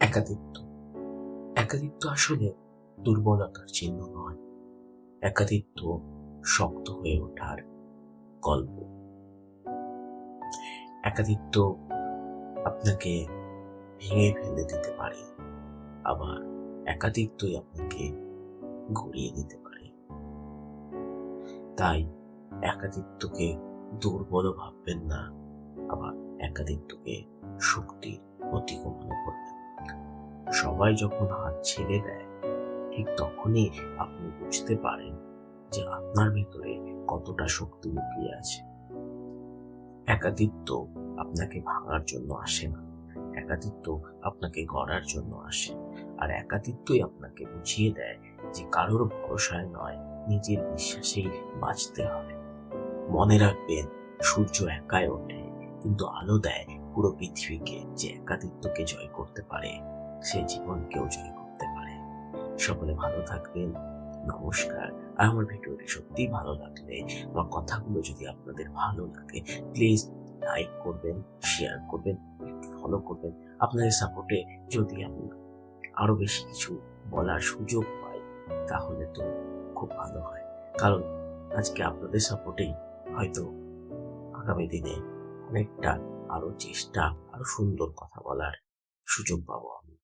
একাদিত্ব। একাদিত্ব আসলে দুর্বলতার চিহ্ন নয়। একাদিত্ব শক্ত হয়ে ওঠার গল্প। একাদিত্ব আপনাকে ভেঙে ফেলে দিতে পারে। আবার একাদিত্বই আপনাকে গড়িয়ে দিতে পারে। তাই একাদিত্বকে দুর্বল ভাববেন না। আবার একাদিত্বকে শক্তির প্রতীকও মনে করবেন সবাই যখন হাত ছেড়ে দেয়, ঠিক তখনই আপনি বুঝতে পারেন যে আপনার ভেতরে কতটা শক্তি লুকিয়ে আছে। একাদিত্ব আপনাকে ভাঙার জন্য আসে না। একাদিত্ব আপনাকে গড়ার জন্য আসে। আর একাদিত্বই আপনাকে বুঝিয়ে দেয় যে কারোর ভরসায় নয়, নিজের বিশ্বাসেই বাঁচতে হবে। মনে রাখবেন, সূর্য একাই ওঠে, কিন্তু আলো দেয় পুরো পৃথিবীকে যে একাদিত্বকে জয় করতে পারে, সে জীবনকেও জয় করতে পারে। সকলে ভালো থাকবেন। নমস্কার। আর আমার ভিডিওটি সত্যিই ভালো লাগলে আমার কথাগুলো যদি আপনাদের ভালো লাগে প্লিজ লাইক করবেন শেয়ার করবেন ফলো করবেন। আপনাদের সাপোর্টে যদি আমি আরও বেশি কিছু বলার সুযোগ পাই, তাহলে তো খুব ভালো হয়। কারণ আজকে আপনাদের সাপোর্টেই হয়তো আগামী দিনে অনেকটা আরও চেষ্টা আরও সুন্দর কথা বলার সুযোগ পাবো আমি।